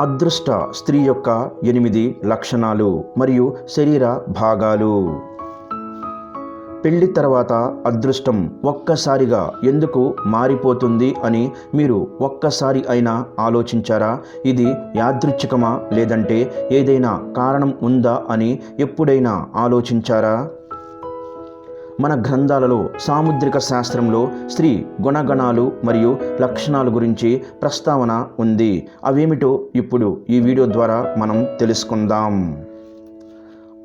అదృష్ట స్త్రీ యొక్క ఎనిమిది లక్షణాలు మరియు శరీర భాగాలు. పెళ్ళి తర్వాత అదృష్టం ఒక్కసారిగా ఎందుకు మారిపోతుంది అని మీరు ఒక్కసారి అయినా ఆలోచించారా? ఇది యాదృచ్ఛికమా లేదంటే ఏదైనా కారణం ఉందా అని ఎప్పుడైనా ఆలోచించారా? మన గ్రంథాలలో సాముద్రిక శాస్త్రంలో స్త్రీ గుణగణాలు మరియు లక్షణాల గురించి ప్రస్తావన ఉంది. అవేమిటో ఇప్పుడు ఈ వీడియో ద్వారా మనం తెలుసుకుందాం.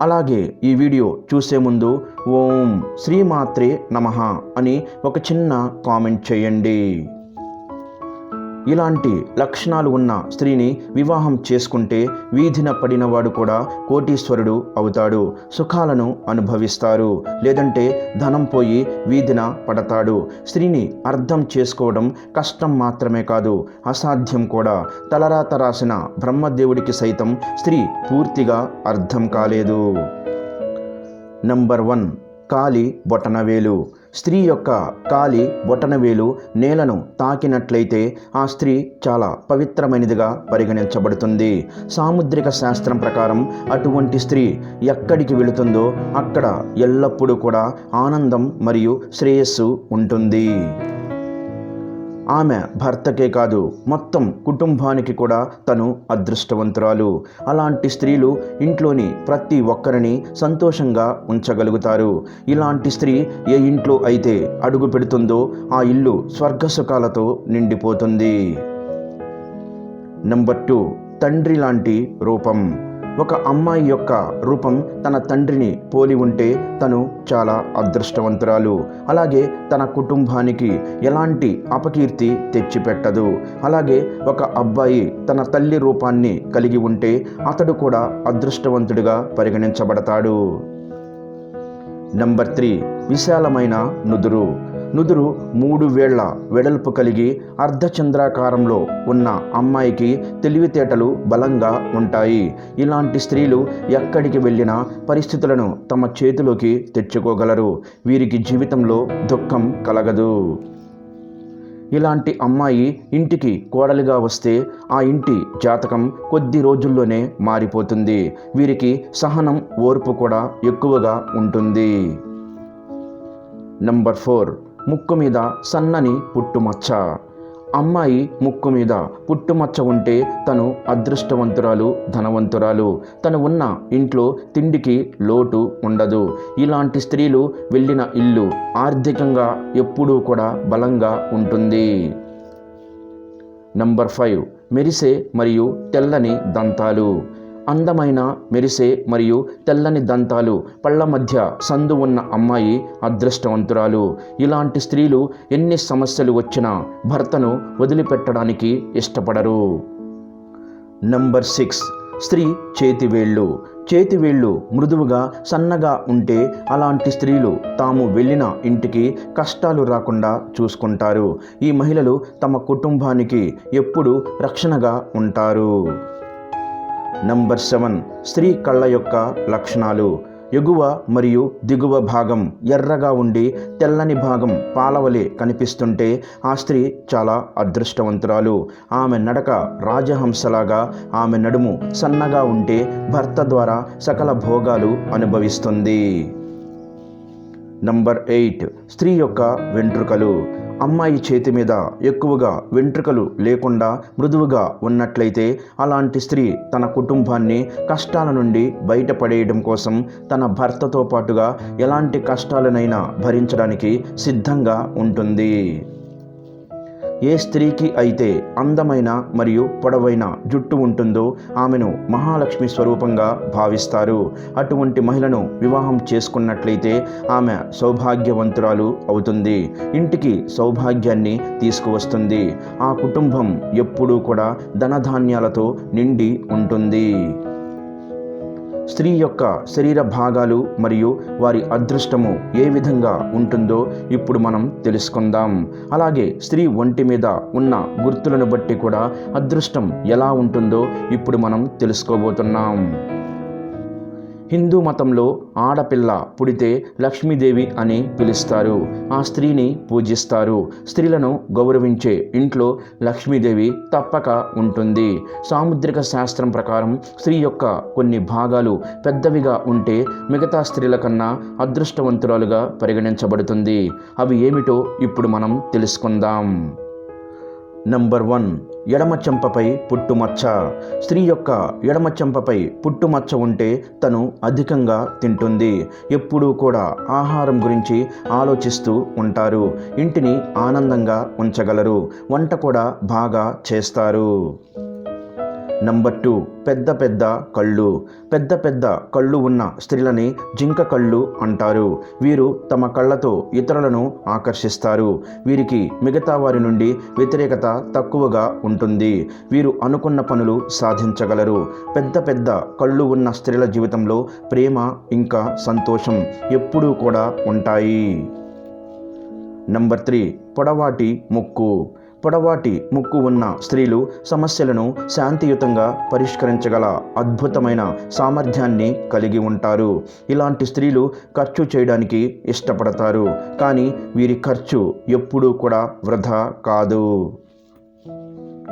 అలాగే ఈ వీడియో చూసే ముందు ఓం శ్రీమాత్రే నమః అని ఒక చిన్న కామెంట్ చేయండి. ఇలాంటి లక్షణాలు ఉన్న స్త్రీని వివాహం చేసుకుంటే వీధిన పడినవాడు కూడా కోటీశ్వరుడు అవుతాడు సుఖాలను అనుభవిస్తారు. లేదంటే ధనం పోయి వీధిన పడతాడు. స్త్రీని అర్థం చేసుకోవడం కష్టం మాత్రమే కాదు అసాధ్యం కూడా. తలరాత రాసిన బ్రహ్మదేవుడికి సైతం స్త్రీ పూర్తిగా అర్థం కాలేదు. నంబర్ వన్ కాలి బొటనవేలు. స్త్రీ యొక్క కాలి బొటనవేలు నేలను తాకినట్లయితే ఆ స్త్రీ చాలా పవిత్రమైనదిగా పరిగణించబడుతుంది. సాముద్రిక శాస్త్రం ప్రకారం అటువంటి స్త్రీ ఎక్కడికి వెళుతుందో అక్కడ ఎల్లప్పుడూ కూడా ఆనందం మరియు శ్రేయస్సు ఉంటుంది. ఆమె భర్తకే కాదు మొత్తం కుటుంబానికి కూడా తను అదృష్టవంతురాలు. అలాంటి స్త్రీలు ఇంట్లోని ప్రతి ఒక్కరిని సంతోషంగా ఉంచగలుగుతారు. ఇలాంటి స్త్రీ ఏ ఇంట్లో అయితే అడుగు పెడుతుందో ఆ ఇల్లు స్వర్గసుఖాలతో నిండిపోతుంది. నంబర్ టూ తండ్రి లాంటి రూపం. ఒక అమ్మాయి యొక్క రూపం తన తండ్రిని పోలి ఉంటే తను చాలా అదృష్టవంతురాలు. అలాగే తన కుటుంబానికి ఎలాంటి అపకీర్తి తెచ్చిపెట్టదు. అలాగే ఒక అబ్బాయి తన తల్లి రూపాన్ని కలిగి ఉంటే అతడు కూడా అదృష్టవంతుడిగా పరిగణించబడతాడు. Number three. విశాలమైన నుదురు. నుదురు మూడు వేళ్ళ వెడల్పు కలిగి అర్ధచంద్రాకారంలో ఉన్న అమ్మాయికి తెలివితేటలు బలంగా ఉంటాయి. ఇలాంటి స్త్రీలు ఎక్కడికి వెళ్ళినా పరిస్థితులను తమ చేతిలోకి తెచ్చుకోగలరు. వీరికి జీవితంలో దుఃఖం కలగదు. ఇలాంటి అమ్మాయి ఇంటికి కోడలిగా వస్తే ఆ ఇంటి జాతకం కొద్ది రోజుల్లోనే మారిపోతుంది. వీరికి సహనం ఓర్పు కూడా ఎక్కువగా ఉంటుంది. Number four. ముక్కు మీద సన్నని పుట్టుమచ్చ. అమ్మాయి ముక్కు మీద పుట్టుమచ్చ ఉంటే తను అదృష్టవంతురాలు ధనవంతురాలు. తను ఉన్న ఇంట్లో తిండికి లోటు ఉండదు. ఇలాంటి స్త్రీలు వెళ్ళిన ఇల్లు ఆర్థికంగా ఎప్పుడూ కూడా బలంగా ఉంటుంది. Number five. మెరిసే మరియు తెల్లని దంతాలు. అందమైన మెరిసే మరియు తెల్లని దంతాలు పళ్ళ మధ్య సందు ఉన్న అమ్మాయి అదృష్టవంతురాలు. ఇలాంటి స్త్రీలు ఎన్ని సమస్యలు వచ్చినా భర్తను వదిలిపెట్టడానికి ఇష్టపడరు. Number six. స్త్రీ చేతివేళ్ళు చేతివేళ్ళు మృదువుగా సన్నగా ఉంటే అలాంటి స్త్రీలు తాము వెళ్ళిన ఇంటికి కష్టాలు రాకుండా చూసుకుంటారు. ఈ మహిళలు తమ కుటుంబానికి ఎప్పుడూ రక్షణగా ఉంటారు. నంబర్ సెవెన్ స్త్రీ కళ్ళ యొక్క లక్షణాలు. ఎగువ మరియు దిగువ భాగం ఎర్రగా ఉండి తెల్లని భాగం పాలవలే కనిపిస్తుంటే ఆ స్త్రీ చాలా అదృష్టవంతురాలు. ఆమె నడక రాజహంసలాగా ఆమె నడుము సన్నగా ఉంటే భర్త ద్వారా సకల భోగాలు అనుభవిస్తుంది. నంబర్ ఎయిట్ స్త్రీ యొక్క వెంట్రుకలు. అమ్మాయి చేతి మీద ఎక్కువగా వెంట్రుకలు లేకుండా మృదువుగా ఉన్నట్లయితే అలాంటి స్త్రీ తన కుటుంబాన్ని కష్టాల నుండి బయటపడేయడం కోసం తన భర్తతో పాటుగా ఎలాంటి కష్టాలనైనా భరించడానికి సిద్ధంగా ఉంటుంది. ఏ స్త్రీకి అయితే అందమైన మరియు పొడవైన జుట్టు ఉంటుందో ఆమెను మహాలక్ష్మి స్వరూపంగా భావిస్తారు. అటువంటి మహిళను వివాహం చేసుకున్నట్లయితే ఆమె సౌభాగ్యవంతురాలు అవుతుంది. ఇంటికి సౌభాగ్యాన్ని తీసుకువస్తుంది. ఆ కుటుంబం ఎప్పుడూ కూడా ధనధాన్యాలతో నిండి ఉంటుంది. స్త్రీ యొక్క శరీర భాగాలు మరియు వారి అదృష్టము ఏ విధంగా ఉంటుందో ఇప్పుడు మనం తెలుసుకుందాం. అలాగే స్త్రీ ఒంటి మీద ఉన్న గుర్తులను బట్టి కూడా అదృష్టం ఎలా ఉంటుందో ఇప్పుడు మనం తెలుసుకోబోతున్నాం. హిందూ మతంలో ఆడపిల్ల పుడితే లక్ష్మీదేవి అని పిలుస్తారు. ఆ స్త్రీని పూజిస్తారు. స్త్రీలను గౌరవించే ఇంట్లో లక్ష్మీదేవి తప్పక ఉంటుంది. సాముద్రిక శాస్త్రం ప్రకారం స్త్రీ యొక్క కొన్ని భాగాలు పెద్దవిగా ఉంటే మిగతా స్త్రీల కన్నా అదృష్టవంతురాలుగా పరిగణించబడుతుంది. అవి ఏమిటో ఇప్పుడు మనం తెలుసుకుందాం. Number one. ఎడమ చెంపపై పుట్టుమచ్చ. స్త్రీ యొక్క ఎడమ చెంపపై పుట్టుమచ్చ ఉంటే తను అధికంగా తింటుంది. ఎప్పుడూ కూడా ఆహారం గురించి ఆలోచిస్తూ ఉంటారు. ఇంటిని ఆనందంగా ఉంచగలరు. వంట కూడా బాగా చేస్తారు. నంబర్ టూ పెద్ద పెద్ద కళ్ళు. పెద్ద పెద్ద కళ్ళు ఉన్న స్త్రీలని జింక కళ్ళు అంటారు. వీరు తమ కళ్ళతో ఇతరులను ఆకర్షిస్తారు. వీరికి మిగతా వారి నుండి వ్యతిరేకత తక్కువగా ఉంటుంది. వీరు అనుకున్న పనులు సాధించగలరు. పెద్ద పెద్ద కళ్ళు ఉన్న స్త్రీల జీవితంలో ప్రేమ ఇంకా సంతోషం ఎప్పుడూ కూడా ఉంటాయి. నంబర్ త్రీ పొడవాటి ముక్కు. పొడవాటి ముక్కు ఉన్న స్త్రీలు సమస్యలను శాంతియుతంగా పరిష్కరించగల అద్భుతమైన సామర్థ్యాన్ని కలిగి ఉంటారు. ఇలాంటి స్త్రీలు ఖర్చు చేయడానికి ఇష్టపడతారు. కానీ వీరి ఖర్చు ఎప్పుడూ కూడా వృధా కాదు.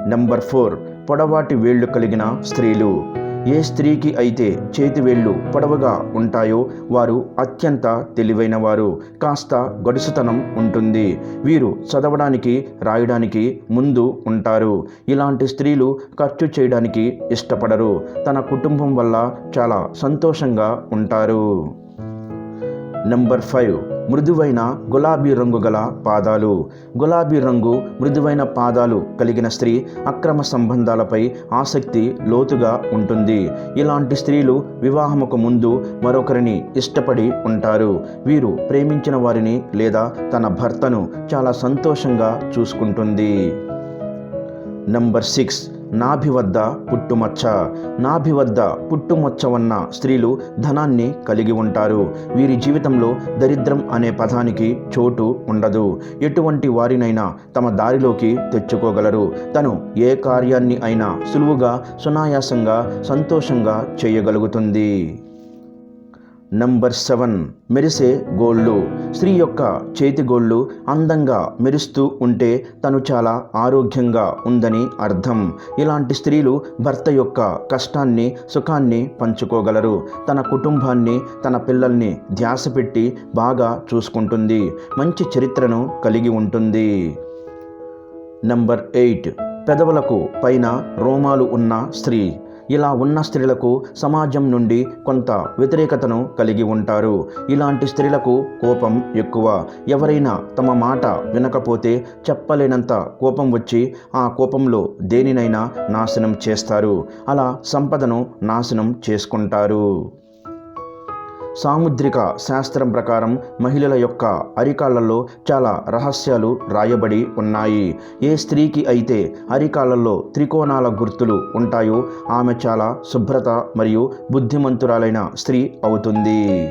Number four. పొడవాటి వేళ్ళు కలిగిన స్త్రీలు. ఏ స్త్రీకి అయితే చేతి వేళ్ళు పొడవుగా ఉంటాయో వారు అత్యంత తెలివైన వారు కాస్త గడుసుతనం ఉంటుంది. వీరు చదవడానికి రాయడానికి ముందు ఉంటారు. ఇలాంటి స్త్రీలు ఖర్చు చేయడానికి ఇష్టపడరు. తన కుటుంబం వల్ల చాలా సంతోషంగా ఉంటారు. Number five. మృదువైన గులాబీ రంగు గల పాదాలు. గులాబీ రంగు మృదువైన పాదాలు కలిగిన స్త్రీ అక్రమ సంబంధాలపై ఆసక్తి లోతుగా ఉంటుంది. ఇలాంటి స్త్రీలు వివాహముకు ముందు మరొకరిని ఇష్టపడి ఉంటారు. వీరు ప్రేమించిన వారిని లేదా తన భర్తను చాలా సంతోషంగా చూసుకుంటుంది. Number six. నాభి వద్ద పుట్టుమచ్చ. నాభి వద్ద పుట్టుమచ్చ ఉన్న స్త్రీలు ధనాన్ని కలిగి ఉంటారు. వీరి జీవితంలో దరిద్రం అనే పదానికి చోటు ఉండదు. ఎటువంటి వారినైనా తమ దారిలోకి తెచ్చుకోగలరు. తను ఏ కార్యాన్ని అయినా సులువుగా సునాయాసంగా సంతోషంగా చేయగలుగుతుంది. నంబర్ సెవెన్ మెరిసే గోళ్ళు. స్త్రీ యొక్క చేతి గోళ్ళు అందంగా మెరుస్తూ ఉంటే తను చాలా ఆరోగ్యంగా ఉందని అర్థం. ఇలాంటి స్త్రీలు భర్త యొక్క కష్టాన్ని సుఖాన్ని పంచుకోగలరు. తన కుటుంబాన్ని తన పిల్లల్ని ధ్యాస పెట్టి బాగా చూసుకుంటుంది. మంచి చరిత్రను కలిగి ఉంటుంది. నంబర్ ఎయిట్ పెదవులకు పైన రోమాలు ఉన్న స్త్రీ. ఇలా ఉన్న స్త్రీలకు సమాజం నుండి కొంత వ్యతిరేకతను కలిగి ఉంటారు. ఇలాంటి స్త్రీలకు కోపం ఎక్కువ. ఎవరైనా తమ మాట వినకపోతే చెప్పలేనంత కోపం వచ్చి ఆ కోపంలో దేనినైనా నాశనం చేస్తారు. అలా సంపదను నాశనం చేసుకుంటారు. సాముద్రిక శాస్త్రం ప్రకారం మహిళల యొక్క అరికాళ్ళలో చాలా రహస్యాలు రాయబడి ఉన్నాయి. ఏ స్త్రీకి అయితే అరికాళ్ళలో త్రికోణాల గుర్తులు ఉంటాయో ఆమె చాలా శుభ్రత మరియు బుద్ధిమంతురాలైన స్త్రీ అవుతుంది.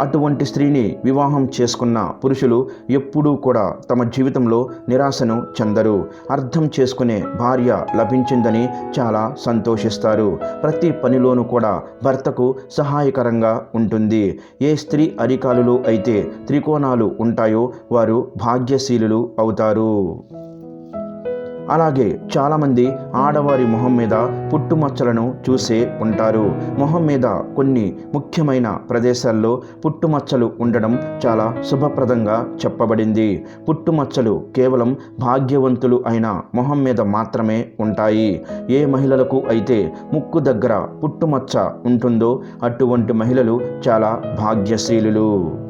అటువంటి స్త్రీని వివాహం చేసుకున్న పురుషులు ఎప్పుడూ కూడా తమ జీవితంలో నిరాశను చెందరు. అర్థం చేసుకునే భార్య లభించిందని చాలా సంతోషిస్తారు. ప్రతి పనిలోనూ కూడా భర్తకు సహాయకరంగా ఉంటుంది. ఏ స్త్రీ అరికాలులు అయితే త్రికోణాలు ఉంటాయో వారు భాగ్యశీలులు అవుతారు. అలాగే చాలామంది ఆడవారి మొహం మీద పుట్టుమచ్చలను చూసే ఉంటారు. మొహం మీద కొన్ని ముఖ్యమైన ప్రదేశాల్లో పుట్టుమచ్చలు ఉండడం చాలా శుభప్రదంగా చెప్పబడింది. పుట్టుమచ్చలు కేవలం భాగ్యవంతులు అయిన మొహం మీద మాత్రమే ఉంటాయి. ఏ మహిళలకు అయితే ముక్కు దగ్గర పుట్టుమచ్చ ఉంటుందో అటువంటి మహిళలు చాలా భాగ్యశీలులు.